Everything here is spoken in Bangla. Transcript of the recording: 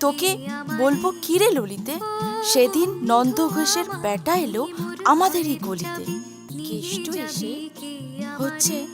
তোকে বলব কিরে ললিতে? সেদিন নন্দ ঘোষের বেটা এলো আমাদেরই গলিতে। কেষ্ট এসে হচ্ছে